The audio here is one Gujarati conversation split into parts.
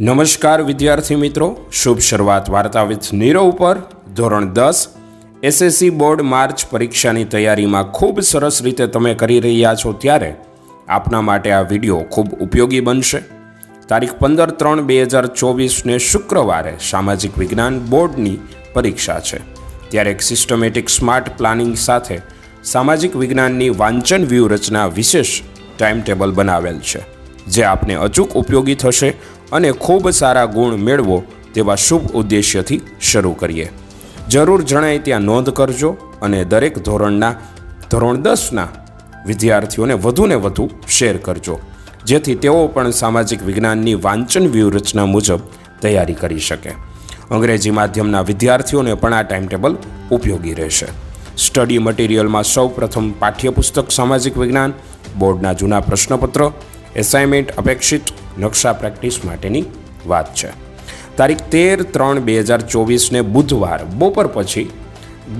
નમસ્કાર વિદ્યાર્થી મિત્રો. શુભ શરૂઆત વાર્તા વિથ નીરવ ઉપર. ધોરણ દસ, એસએસસી બોર્ડ માર્ચ પરીક્ષાની તૈયારીમાં ખૂબ સરસ રીતે તમે કરી રહ્યા છો ત્યારે આપના માટે આ વીડિયો ખૂબ ઉપયોગી બનશે. તારીખ પંદર ત્રણ બે હજાર ચોવીસને શુક્રવારે સામાજિક વિજ્ઞાન બોર્ડની પરીક્ષા છે. ત્યારે એક સિસ્ટમેટિક સ્માર્ટ પ્લાનિંગ સાથે સામાજિક વિજ્ઞાનની વાંચન વ્યૂહરચના વિશેષ ટાઈમ ટેબલ બનાવેલ છે. જે આપને અચૂક ઉપયોગી થશે અને ખૂબ સારા ગુણ મેળવો તેવા શુભ ઉદ્દેશ્યથી શરૂ કરીએ. જરૂર જણાય ત્યાં નોંધ કરજો અને દરેક ધોરણના, ધોરણ દસના વિદ્યાર્થીઓને વધુને વધુ શેર કરજો, જેથી તેઓ પણ સામાજિક વિજ્ઞાનની વાંચન વ્યૂહરચના મુજબ તૈયારી કરી શકે. અંગ્રેજી માધ્યમના વિદ્યાર્થીઓને પણ આ ટાઈમ ટેબલ ઉપયોગી રહેશે. સ્ટડી મટીરિયલમાં સૌ પ્રથમ પાઠ્યપુસ્તક સામાજિક વિજ્ઞાન, બોર્ડના જૂના પ્રશ્નપત્ર, એસાઇનમેન્ટ અપેક્ષિત નકશા પ્રેક્ટિસ માટેની વાત છે. તારીખ તેર ત્રણ બે હજાર ચોવીસને બુધવાર બપોર પછી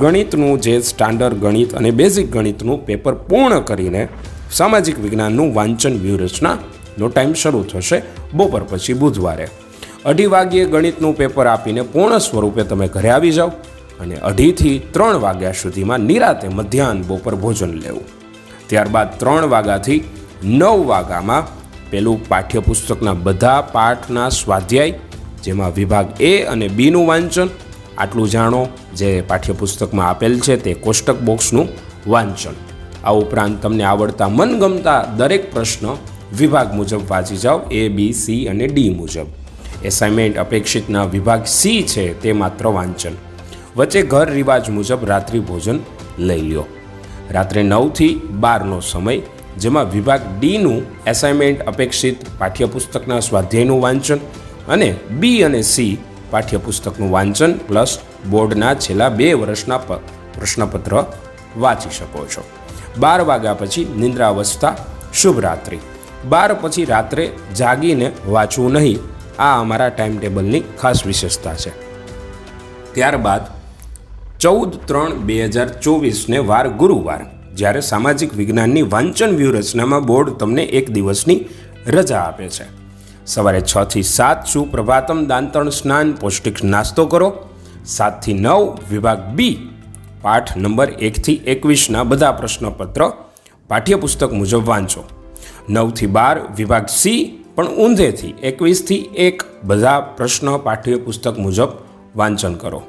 ગણિતનું જે સ્ટાન્ડર્ડ ગણિત અને બેઝિક ગણિતનું પેપર પૂર્ણ કરીને સામાજિક વિજ્ઞાનનું વાંચન વ્યૂહરચનાનો ટાઈમ શરૂ થશે બપોર પછી બુધવારે. અઢી વાગ્યે ગણિતનું પેપર આપીને પૂર્ણ સ્વરૂપે તમે ઘરે આવી જાઓ અને અઢીથી ત્રણ વાગ્યા સુધીમાં નિરાતે મધ્યાહન બપોર ભોજન લેવું. ત્યારબાદ ત્રણ વાગ્યાથી નવ વાગ્યામાં પેલું પાઠ્યપુસ્તકના બધા પાઠના સ્વાધ્યાય, જેમાં વિભાગ એ અને બીનું વાંચન, આટલું જાણો જે પાઠ્યપુસ્તકમાં આપેલ છે તે કોષ્ટક બોક્સનું વાંચન. આ ઉપરાંત તમને આવડતા મનગમતા દરેક પ્રશ્ન વિભાગ મુજબ વાંચી જાઓ, એ, બી, સી અને ડી મુજબ. એસાઇનમેન્ટ અપેક્ષિતના વિભાગ સી છે તે માત્ર વાંચન. વચ્ચે ઘર રિવાજ મુજબ રાત્રિ ભોજન લઈ લ્યો. રાત્રે નવથી બારનો સમય જેમાં વિભાગ ડીનું એસાઇનમેન્ટ અપેક્ષિત પાઠ્યપુસ્તકના સ્વાધ્યાયનું વાંચન અને બી અને સી પાઠ્યપુસ્તકનું વાંચન પ્લસ બોર્ડના છેલ્લા બે વર્ષના પ્રશ્નપત્ર વાંચી શકો છો. બાર વાગ્યા પછી નિંદ્રાવસ્થા શુભ રાત્રિ બાર પછી રાત્રે જાગીને વાંચવું નહીં, આ અમારા ટાઈમ ટેબલની ખાસ વિશેષતા છે. ત્યારબાદ ચૌદ ત્રણ બે હજાર ચોવીસને વાર ગુરુવાર. જ્યારે સામાજિક વિજ્ઞાનની વાંચન વ્યૂહરચનામાં બોર્ડ તમને એક દિવસની રજા આપે છે. સવારે છ થી સાત સુપ્રભાતમ દાંતણ સ્નાન, પૌષ્ટિક નાસ્તો કરો. સાતથી નવ વિભાગ બી, પાઠ નંબર એકથી એકવીસના બધા પ્રશ્નપત્ર પાઠ્યપુસ્તક મુજબ વાંચો. નવથી બાર વિભાગ સી, પણ ઊંધેથી એકવીસથી એક બધા પ્રશ્ન પાઠ્યપુસ્તક મુજબ વાંચન કરો.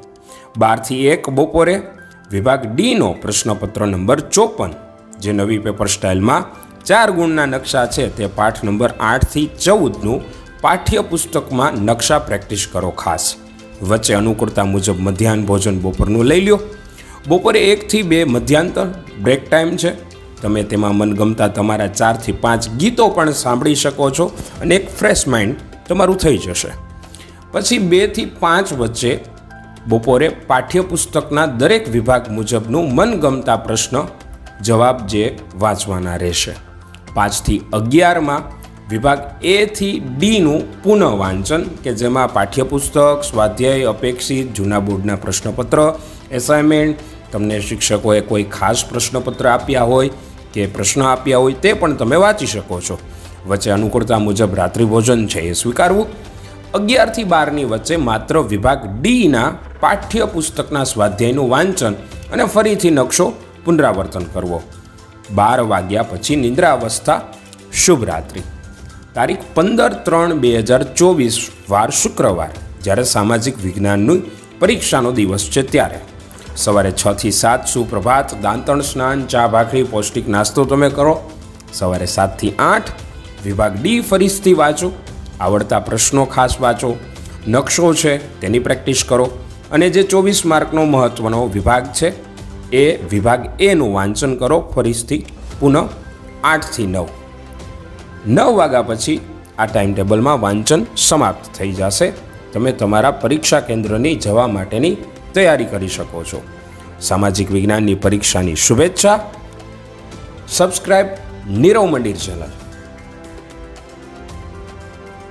બારથી એક બપોરે વિભાગ ડીનો પ્રશ્નપત્ર નંબર ચોપન, જે નવી પેપર સ્ટાઇલમાં ચાર ગુણના નકશા છે, તે પાઠ નંબર આઠથી ચૌદનું પાઠ્યપુસ્તકમાં નકશા પ્રેક્ટિસ કરો ખાસ. વચ્ચે અનુકૂળતા મુજબ મધ્યાહન ભોજન બપોરનું લઈ લ્યો. બપોરે એકથી બે મધ્યાંતર, બ્રેક ટાઈમ છે. તમે તેમાં મનગમતા તમારા ચારથી પાંચ ગીતો પણ સાંભળી શકો છો અને એક ફ્રેશ માઇન્ડ તમારું થઈ જશે. પછી બેથી પાંચ વચ્ચે બપોરે પાઠ્યપુસ્તકના દરેક વિભાગ મુજબનું મનગમતા પ્રશ્ન જવાબ જે વાંચવાના રહેશે. પાંચથી અગિયારમાં વિભાગ એથી ડીનું પુનઃ વાંચન કે જેમાં પાઠ્યપુસ્તક, સ્વાધ્યાય, અપેક્ષિત, જૂના બોર્ડના પ્રશ્નપત્ર એસાઇનમેન્ટ તમને શિક્ષકોએ કોઈ ખાસ પ્રશ્નપત્ર આપ્યા હોય કે પ્રશ્ન આપ્યા હોય તે પણ તમે વાંચી શકો છો. વચ્ચે અનુકૂળતા મુજબ રાત્રિભોજન છે એ સ્વીકારવું. અગિયારથી બારની વચ્ચે માત્ર વિભાગ ડીના પાઠ્યપુસ્તકના સ્વાધ્યાયનું વાંચન અને ફરીથી નકશો પુનરાવર્તન કરવો. બાર વાગ્યા પછી નિંદ્રાવસ્થા, શુભ રાત્રિ. તારીખ પંદર ત્રણ બે હજાર ચોવીસ, વાર શુક્રવાર, જ્યારે સામાજિક વિજ્ઞાનની પરીક્ષાનો દિવસ છે ત્યારે. સવારે છ થી સાત સુપ્રભાત દાંતણ સ્નાન, ચા ભાખરી, પૌષ્ટિક નાસ્તો તમે કરો. સવારે સાતથી આઠ, વિભાગ ડી ફરીથી વાંચો. આવડતા પ્રશ્નો ખાસ વાંચો. નકશો છે, તેની પ્રેક્ટિસ કરો. અને જે ચોવીસ માર્કનો મહત્ત્વનો વિભાગ છે, એ વિભાગ એનું વાંચન કરો ફરીથી પુનઃ આઠથી નવ. નવ વાગ્યા પછી આ ટાઈમ ટેબલમાં વાંચન સમાપ્ત થઈ જશે. તમે તમારા પરીક્ષા કેન્દ્રની જવા માટેની તૈયારી કરી શકો છો. સામાજિક વિજ્ઞાનની પરીક્ષાની શુભેચ્છા. સબસ્ક્રાઇબ નીરવ મંદિર ચેનલ.